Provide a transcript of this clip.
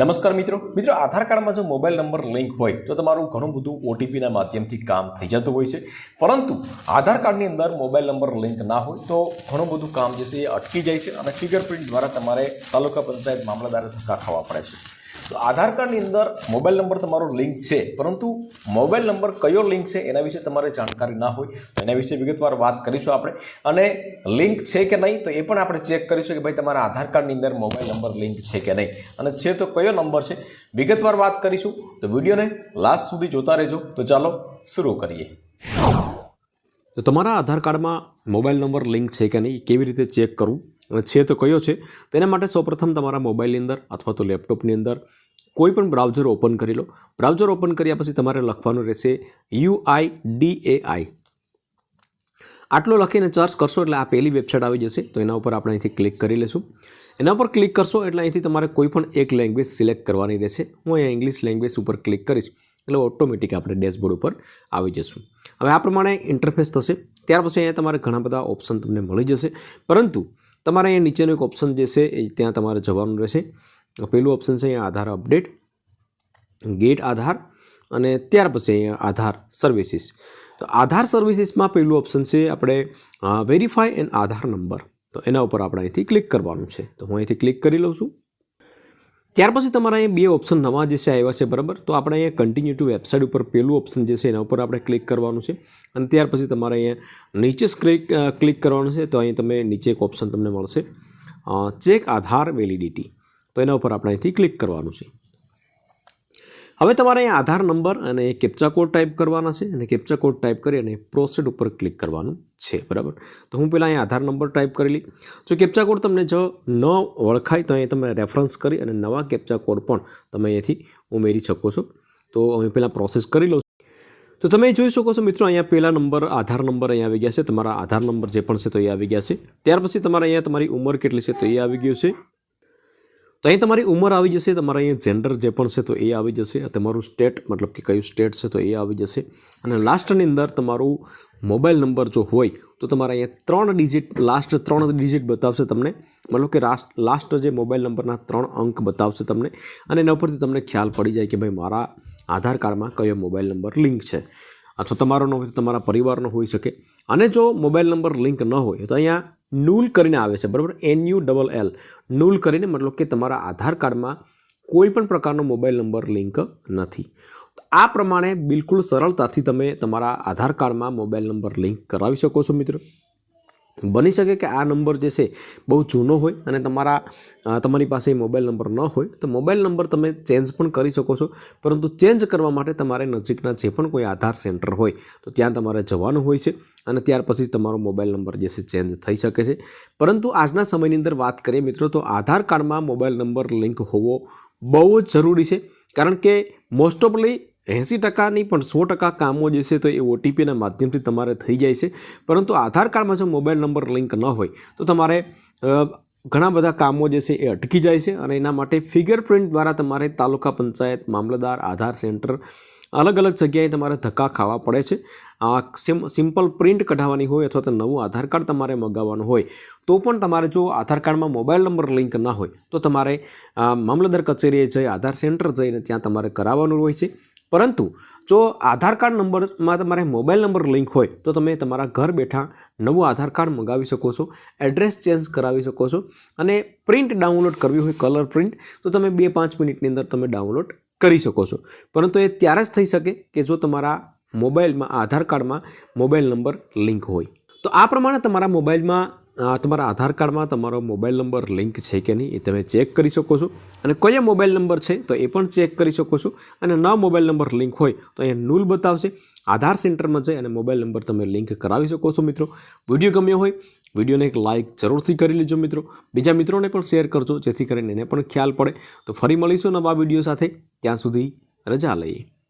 નમસ્કાર મિત્રો. મિત્રો, આધાર કાર્ડમાં જો મોબાઈલ નંબર લિંક હોય, તો તમારું ઘણું બધું ઓટીપીના માધ્યમથી કામ થઈ જતું હોય છે. પરંતુ આધાર કાર્ડની અંદર મોબાઈલ નંબર લિંક ના હોય, તો ઘણું બધું કામ જે છે એ અટકી જાય છે અને ફિંગરપ્રિન્ટ દ્વારા તમારે તાલુકા પંચાયત મામલતદારે ધક્કા ખાવા પડે છે. તો આધાર કાર્ડની અંદર મોબાઈલ નંબર તમારો લિંક છે, પરંતુ મોબાઈલ નંબર કયો લિંક છે એના વિશે તમારે જાણકારી ના હોય તો એના વિશે વિગતવાર વાત કરીશું આપણે. અને લિંક છે કે નહીં તો એ પણ આપણે ચેક કરીશું કે ભાઈ તમારા આધાર કાર્ડની અંદર મોબાઈલ નંબર લિંક છે કે નહીં. અને છે તો કયો નંબર છે, વિગતવાર વાત કરીશું. તો વિડીયોને લાસ્ટ સુધી જોતા રહેજો. તો ચાલો, શરૂ કરીએ. તો તમારા આધાર કાર્ડમાં મોબાઈલ નંબર, લિંક છે કે નહીં, કેવી રીતે ચેક કરવું અને છે તો કયો છે તેના માટે સૌપ્રથમ તમારા મોબાઈલની અંદર અથવા તો લેપટોપની અંદર કોઈ પણ બ્રાઉઝર ઓપન કરી લો. બ્રાઉઝર ઓપન કર્યા પછી તમારે લખવાનું રહેશે યુ આઈ ડી એ આઈ આટલો લખીને સર્ચ કરશો એટલે આ પહેલી વેબસાઇટ આવી જશે. તો એના ઉપર આપણે અહીંથી ક્લિક કરી લઈશું એના ઉપર ક્લિક કરશો એટલે અહીંથી તમારે કોઈ પણ એક લેંગ્વેજ સિલેક્ટ કરવાની રહેશે. હું અહીંયા ઇંગ્લિશ લેંગ્વેજ ઉપર ક્લિક કરીશ એટલે ઓટોમેટિક આપણે ડેશબોર્ડ ઉપર આવી જશું. હવે આ પ્રમાણે ઇન્ટરફેસ થશે. ત્યાર પછી અહીંયા તમારે ઘણા બધા ઓપ્શન તમને મળી જશે. પરંતુ તમારે અહીંયા નીચેનું એક ઓપ્શન જે છે એ ત્યાં તમારે જવાનું રહેશે. પહેલું ઓપ્શન છે અહીંયા આધાર અપડેટ ગેટ આધાર અને ત્યાર પછી અહીંયા આધાર સર્વિસીસ તો આધાર સર્વિસીસમાં પહેલું ઓપ્શન છે આપણે વેરીફાઈ એન્ડ આધાર નંબર તો એના ઉપર આપણે અહીંથી ક્લિક કરવાનું છે. તો હું અહીંથી ક્લિક કરી લઉં છું. ત્યાર પછી તમારા અહીંયા બે ઓપ્શન નવા જે છે આવ્યા છે, બરાબર? તો આપણે અહીંયા કન્ટિન્યુ ટુ વેબસાઇટ ઉપર પહેલું ઓપ્શન જે છે, એના ઉપર આપણે ક્લિક કરવાનું છે. અને ત્યાર પછી તમારે અહીંયા નીચે ક્લિક ક્લિક કરવાનું છે, તો અહીં તમે નીચે એક ઓપ્શન તમને મળશે. ચેક આધાર વેલિડિટી તો એના ઉપર આપણે અહીંથી ક્લિક કરવાનું છે. હવે તમારે અહીંયા આધાર નંબર અને કેપ્ચા કોડ ટાઈપ કરવાના છે અને કેપ્ચા કોડ ટાઈપ કરી અને પ્રોસેડ ઉપર ક્લિક કરવાનું છે, બરાબર? તો હું પહેલાં અહીંયા આધાર નંબર ટાઈપ કરી લઈ. જો કેપ્ચા કોડ તમને જો ન ઓળખાય તો અહીં તમે રેફરન્સ કરી અને નવા કેપ્ચા કોડ પણ તમે અહીંયાથી ઉમેરી શકો છો. તો અમે પહેલાં પ્રોસેસ કરી લઉં તો તમે જોઈ શકો છો મિત્રો, અહીંયા પહેલા નંબર, આધાર નંબર અહીંયા આવી ગયા છે. તમારા આધાર નંબર જે પણ છે તો એ આવી ગયા છે. ત્યાર પછી તમારે અહીંયા તમારી ઉંમર કેટલી છે તો એ આવી ગયું છે? તો અહીં તમારી ઉંમર આવી જશે, તમારા અહીંયા જેન્ડર જે પણ છે તો એ આવી જશે તમારું સ્ટેટ મતલબ કે કયું સ્ટેટ છે તો એ આવી જશે. અને લાસ્ટની અંદર તમારું મોબાઈલ નંબર જો હોય, તો તમારા અહીંયા ત્રણ ડિજિટ લાસ્ટ ત્રણ ડિજિટ બતાવશે તમને. મતલબ કે લાસ્ટ લાસ્ટ જે મોબાઈલ નંબરના ત્રણ અંક બતાવશે તમને. અને એના ઉપરથી તમને ખ્યાલ પડી જાય કે ભાઈ મારા આધાર કાર્ડમાં કયો મોબાઈલ નંબર લિંક છે. અથવા તમારો ન હોય તો તમારા પરિવારનો હોઈ શકે. અને જો મોબાઈલ નંબર લિંક ન હોય, તો અહીંયા નૂલ કરીને આવે છે, બરાબર? N U double L null કરીને મતલબ કે તમારા આધાર કાર્ડમાં કોઈ પણ પ્રકારનો મોબાઈલ નંબર લિંક નથી. આ પ્રમાણે બિલકુલ સરળતાથી તમે તમારા આધાર કાર્ડમાં મોબાઈલ નંબર લિંક કરાવી શકો છો, મિત્રો. બની શકે કે આ નંબર જે છે બહુ જૂનો હોય અને તમારા તમારી પાસે મોબાઈલ નંબર ન હોય, તો મોબાઈલ નંબર તમે ચેન્જ પણ કરી શકો છો. પરંતુ ચેન્જ કરવા માટે તમારે નજીકના જે પણ કોઈ આધાર સેન્ટર હોય, તો ત્યાં તમારે જવાનું હોય છે અને ત્યાર પછી તમારો મોબાઈલ નંબર જે છે ચેન્જ થઈ શકે છે. પરંતુ આજના સમયની અંદર વાત કરીએ મિત્રો, તો આધાર કાર્ડમાં મોબાઈલ નંબર લિંક હોવો બહુ જ જરૂરી છે. કારણ કે મોસ્ટ ઓફલી એંસી ટકાની પણ સો ટકા કામો જે છે તો એ ઓટીપીના માધ્યમથી તમારે થઈ જાય છે. પરંતુ આધાર કાર્ડમાં જો મોબાઈલ નંબર લિંક ન હોય, તો તમારે ઘણા બધા કામો જે છે એ અટકી જાય છે અને એના માટે ફિંગરપ્રિન્ટ દ્વારા તમારે તાલુકા પંચાયત, મામલતદાર, આધાર સેન્ટર અલગ અલગ જગ્યાએ તમારે ધક્કા ખાવા પડે છે. આ સિમ, સિમ્પલ પ્રિન્ટ કઢાવવાની હોય અથવા તો નવું આધાર કાર્ડ તમારે મગાવવાનું હોય, તો પણ તમારે જો આધાર કાર્ડમાં મોબાઈલ નંબર લિંક ના હોય, તો તમારે મામલતદાર કચેરીએ જઈ, આધાર સેન્ટર જઈને ત્યાં તમારે કરાવવાનું હોય છે. પરંતુ જો આધાર કાર્ડ નંબરમાં તમારે મોબાઈલ નંબર લિંક હોય, તો તમે તમારા ઘર બેઠા નવું આધાર કાર્ડ મંગાવી શકો છો, એડ્રેસ ચેન્જ કરાવી શકો છો અને પ્રિન્ટ ડાઉનલોડ કરવી હોય કલર પ્રિન્ટ, તો તમે બે પાંચ મિનિટની અંદર તમે ડાઉનલોડ કરી શકો છો. પરંતુ એ ત્યારે જ થઈ શકે કે જો તમારા મોબાઈલમાં, આધાર કાર્ડમાં મોબાઈલ નંબર લિંક હોય. તો આ પ્રમાણે તમારા મોબાઈલમાં તમારા આધાર કાર્ડમાં તમારો મોબાઈલ નંબર લિંક છે કે નહીં એ તમે ચેક કરી શકો છો. અને કયો મોબાઈલ નંબર છે તો એ પણ ચેક કરી શકો છો. અને ન મોબાઈલ નંબર લિંક હોય તો અહીંયા નૂલ બતાવશે. આધાર સેન્ટરમાં જઈ અને મોબાઈલ નંબર તમે લિંક કરાવી શકો છો મિત્રો. વીડિયો ગમ્યો હોય વિડીયોને એક લાઇક જરૂરથી કરી લેજો મિત્રો. બીજા મિત્રોને પણ શેર કરજો જેથી કરીને એને પણ ખ્યાલ પડે. તો ફરી મળીશું નવા વીડિયો સાથે. ત્યાં સુધી રજા લઈએ.